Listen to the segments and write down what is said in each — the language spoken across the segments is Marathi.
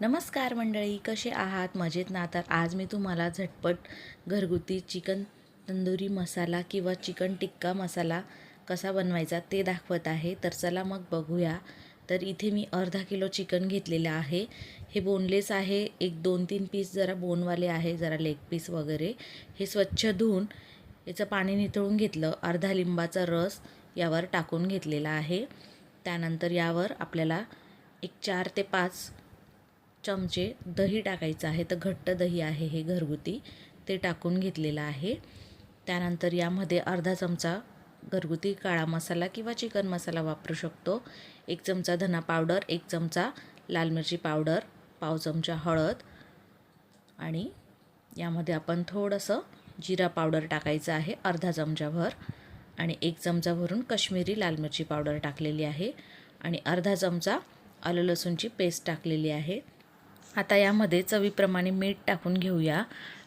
नमस्कार मंडळी कसे आहात? मजेत ना? तर आज मी तुम्हाला झटपट घरगुती चिकन तंदुरी मसाला किंवा चिकन टिक्का मसाला कसा बनवायचा ते दाखवत आहे. तर चला मग बघूया. तर इथे मी अर्धा किलो चिकन घेतलेलं आहे. हे बोनलेस आहे. एक दोन तीन पीस जरा बोनवाले आहे जरा लेग पीस वगैरे. हे स्वच्छ धुवून याचं पाणी निथळून घेतलं. अर्धा लिंबाचा रस यावर टाकून घेतलेला आहे. त्यानंतर यावर आपल्याला एक चार ते पाच चमचे दही टाकायचं आहे. तर घट्ट दही आहे हे घरगुती. ते टाकून घेतलेलं आहे. त्यानंतर यामध्ये अर्धा चमचा घरगुती काळा मसाला किंवा चिकन मसाला वापरू शकतो. एक चमचा धना पावडर एक चमचा लाल मिरची पावडर पाव चमचा हळद आणि यामध्ये आपण थोडंसं जिरा पावडर टाकायचं आहे अर्धा चमचाभर आणि एक चमचा भरून कश्मीरी लाल मिरची पावडर टाकलेली आहे आणि अर्धा चमचा आलं लसूणची पेस्ट टाकलेली आहे. आता यामध्ये चवीप्रमाणे मीठ टाकून घेऊया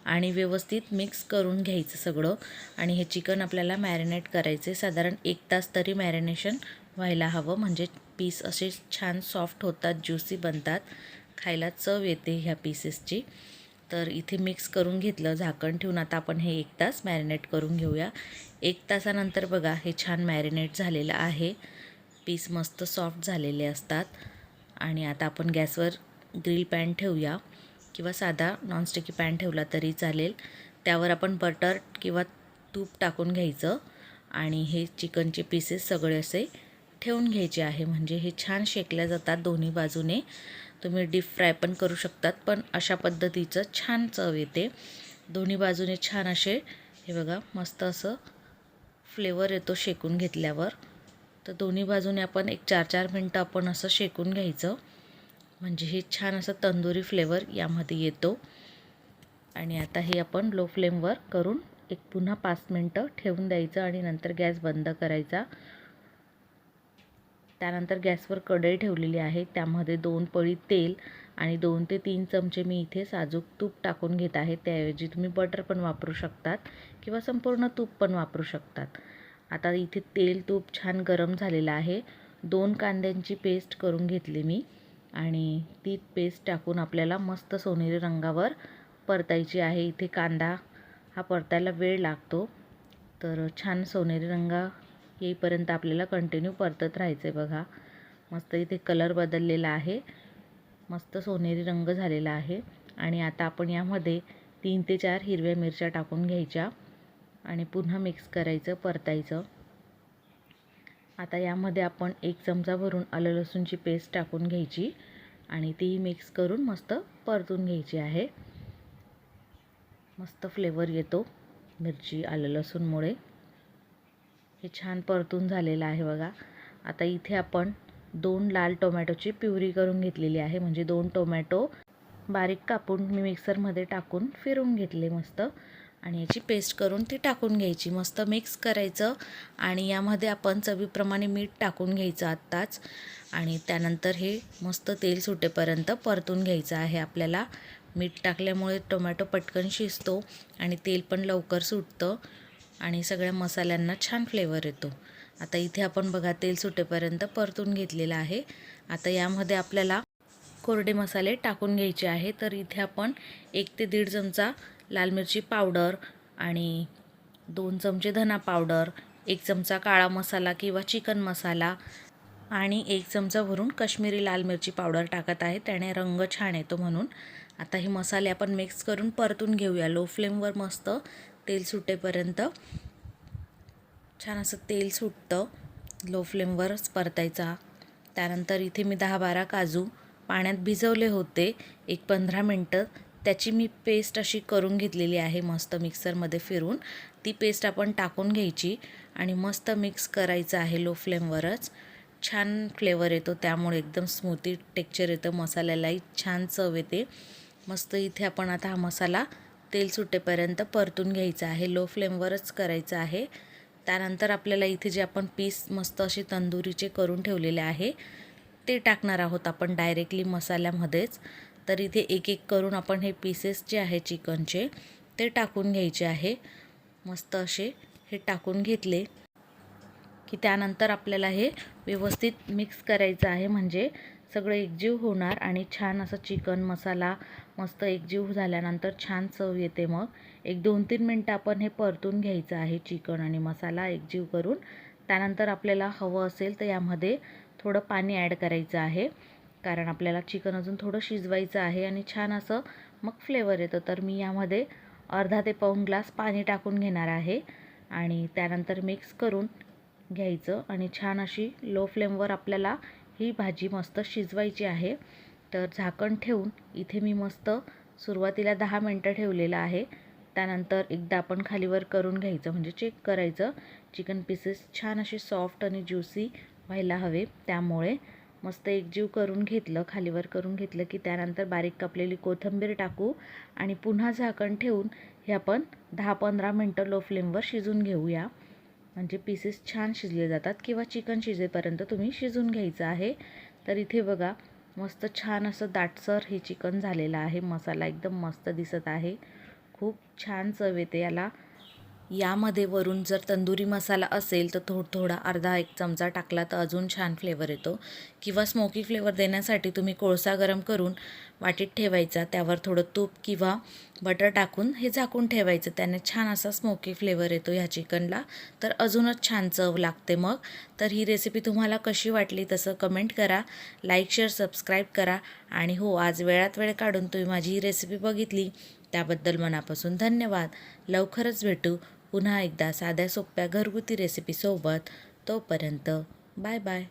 आणि व्यवस्थित मिक्स करून घ्यायचं सगळं. आणि हे चिकन आपल्याला मॅरिनेट करायचे साधारण एक तास तरी मॅरिनेशन व्हायला हवं. म्हणजे पीस असे छान सॉफ्ट होतात ज्युसी बनतात. खायला चव येते ह्या पीसेसची. तर इथे मिक्स करून घेतलं झाकण ठेवून आता आपण हे एक तास मॅरिनेट करून घेऊया. एक तासानंतर बघा हे छान मॅरिनेट झालेलं आहे. पीस मस्त सॉफ्ट झालेले असतात. आणि आता आपण गॅसवर ग्रिल पॅन ठेवूया किंवा साधा नॉनस्टिकी पॅन ठेवला तरी चालेल. त्यावर आपण बटर किंवा तूप टाकून घ्यायचं आणि हे चिकनचे पीसेस सगळे असे ठेवून घ्यायचे आहे. म्हणजे हे छान शेकल्या जातात दोन्ही बाजूने. तुम्ही डीप फ्राय पण करू शकतात पण अशा पद्धतीचं छान चव येते. दोन्ही बाजूने छान असे हे बघा मस्त असं फ्लेवर येतो शेकून घेतल्यावर. तर दोन्ही बाजूने आपण एक चार चार मिनटं आपण असं शेकून घ्यायचं. म्हणजे हे छान असं तंदुरी फ्लेवर यामध्ये येतो. आणि आता हे आपण लो फ्लेमवर करून एक पुन्हा पाच मिनटं ठेवून द्यायचं आणि नंतर गॅस बंद करायचा. त्यानंतर गॅसवर कढई ठेवलेली आहे. त्यामध्ये दोन पळी तेल आणि दोन ते तीन चमचे मी इथे साजूक तूप टाकून घेत आहे. त्याऐवजी तुम्ही बटर पण वापरू शकतात किंवा संपूर्ण तूप पण वापरू शकतात. आता इथे तेल तूप छान गरम झालेलं आहे. दोन कांद्यांची पेस्ट करून घेतली मी. आणि ती पेस्ट टाकून आपल्याला मस्त सोनेरी रंगावर परतायची आहे. इथे कांदा हा परतायला वेळ लागतो. तर छान सोनेरी रंगा येईपर्यंत आपल्याला कंटिन्यू परतत राहायचं आहे बघा. मस्त इथे कलर बदललेला आहे. मस्त सोनेरी रंग झालेला आहे. आणि आता आपण यामध्ये तीन ते चार हिरव्या मिरच्या टाकून घ्यायच्या आणि पुन्हा मिक्स करायचं परतायचं. आता यामध्ये आपण एक चमचा भरून आलं लसूणची पेस्ट टाकून घ्यायची आणि ती मिक्स करून मस्त परतून घ्यायची आहे. मस्त फ्लेवर येतो मिरची आलं लसूणमुळे. हे छान परतून झालेलं आहे बघा. आता इथे आपण दोन लाल टोमॅटोची प्युरी करून घेतलेली आहे. म्हणजे दोन टोमॅटो बारीक कापून मी मिक्सरमध्ये टाकून फिरून घेतले मस्त. आणि याची पेस्ट करून ती टाकून घ्यायची. मस्त मिक्स करायचं आणि यामध्ये आपण चवीप्रमाणे मीठ टाकून घ्यायचं आत्ताच. आणि त्यानंतर हे मस्त तेल सुटेपर्यंत परतून घ्यायचं आहे आपल्याला. मीठ टाकल्यामुळे टोमॅटो पटकन शिजतो आणि तेल पण लवकर सुटतं आणि सगळ्या मसाल्यांना छान फ्लेवर येतो. आता इथे आपण बघा तेल सुटेपर्यंत परतून घेतलेलं आहे. आता यामध्ये आपल्याला कोरडे मसाले टाकून घ्यायचे आहे. तर इथे आपण एक ते दीड चमचा लाल मिरची पावडर आणि दोन चमचे धना पावडर एक चमचा काळा मसाला किंवा चिकन मसाला आणि एक चमचा भरून कश्मीरी लाल मिरची पावडर टाकत आहे. त्याने रंग छान येतो म्हणून. आता हे मसाले आपण मिक्स करून परतून घेऊया. लो फ्लेमवर मस्त तेल सुटेपर्यंत. छान असं तेल सुटतं. लो फ्लेमवरच परतायचा. त्यानंतर इथे मी दहा बारा काजू पाण्यात भिजवले होते. एक पंधरा मिनटं त्याची मी पेस्ट अशी करून घेतलेली आहे मस्त मिक्सरमध्ये फिरून. ती पेस्ट आपण टाकून घ्यायची आणि मस्त मिक्स करायचं आहे लो फ्लेमवरच छान फ्लेवर येतो त्यामुळे एकदम स्मूथी टेक्चर येतं मसाल्यालाही छान चव येते. मस्त इथे आपण आता हा मसाला तेल सुटेपर्यंत परतून घ्यायचा आहे. लो फ्लेमवरच करायचं आहे. त्यानंतर आपल्याला इथे जे आपण पीस मस्त असे तंदुरीचे करून ठेवलेले आहे ते टाकणार आहोत आपण डायरेक्टली मसाल्यामध्येच. तर इथे एक एक करून आपण हे पीसेस जे आहे चिकनचे ते टाकून घ्यायचे आहे. मस्त असे हे टाकून घेतले की त्यानंतर आपल्याला हे व्यवस्थित मिक्स करायचं आहे. म्हणजे सगळं एकजीव होणार आणि छान असं चिकन मसाला मस्त एकजीव झाल्यानंतर छान चव येते मग. एक दोन तीन मिनटं आपण हे परतून घ्यायचं आहे चिकन आणि मसाला एकजीव करून. त्यानंतर आपल्याला हवं असेल तर यामध्ये थोडं पाणी ॲड करायचं आहे. कारण आपल्याला चिकन अजून थोडं शिजवायचं आहे आणि छान असं मग फ्लेवर येतं. तर मी यामध्ये अर्धा ते पाऊण ग्लास पाणी टाकून घेणार आहे आणि त्यानंतर मिक्स करून घ्यायचं आणि छान अशी लो फ्लेमवर आपल्याला ही भाजी मस्त शिजवायची आहे. तर झाकण ठेवून इथे मी मस्त सुरुवातीला दहा मिनटं ठेवलेलं आहे. त्यानंतर एकदा आपण खालीवर करून घ्यायचं म्हणजे चेक करायचं. चिकन पीसेस छान असे सॉफ्ट आणि ज्युसी व्हायला हवे त्यामुळे. मस्त एकजीव करून घेतलं खालीवर करून घेतलं की त्यानंतर बारीक कापलेली कोथिंबीर टाकू आणि पुन्हा झाकण ठेवून हे आपण दहा पंधरा मिनटं लो फ्लेमवर शिजून घेऊया. म्हणजे पीसेस छान शिजले जातात किंवा चिकन शिजेपर्यंत तुम्ही शिजून घ्यायचं आहे. तर इथे बघा मस्त छान असं दाटसर हे चिकन झालेलं आहे. मसाला एकदम मस्त दिसत आहे. खूप छान चव येते याला. यामध्ये वरून जर तंदुरी मसाला असेल तर थोड थोडा अर्धा एक चमचा टाकला तर अजून छान फ्लेवर येतो. किंवा स्मोकी फ्लेवर देण्यासाठी तुम्ही कोळसा गरम करून वाटीत ठेवायचा त्यावर थोडं तूप किंवा बटर टाकून हे झाकून ठेवायचं. त्याने छान असा स्मोकी फ्लेवर येतो ह्या चिकनला. तर अजूनच छान चव लागते मग. तर ही रेसिपी तुम्हाला कशी वाटली तसं कमेंट करा. लाईक शेअर सबस्क्राईब करा. आणि हो आज वेळात वेळ काढून तुम्ही माझी ही रेसिपी बघितली. त्याबद्दल मनापासून धन्यवाद. लवकरच भेटू. पुन्हा एकदा साध्या सोप्या घरगुती रेसिपीसोबत तोपर्यंत बाय बाय.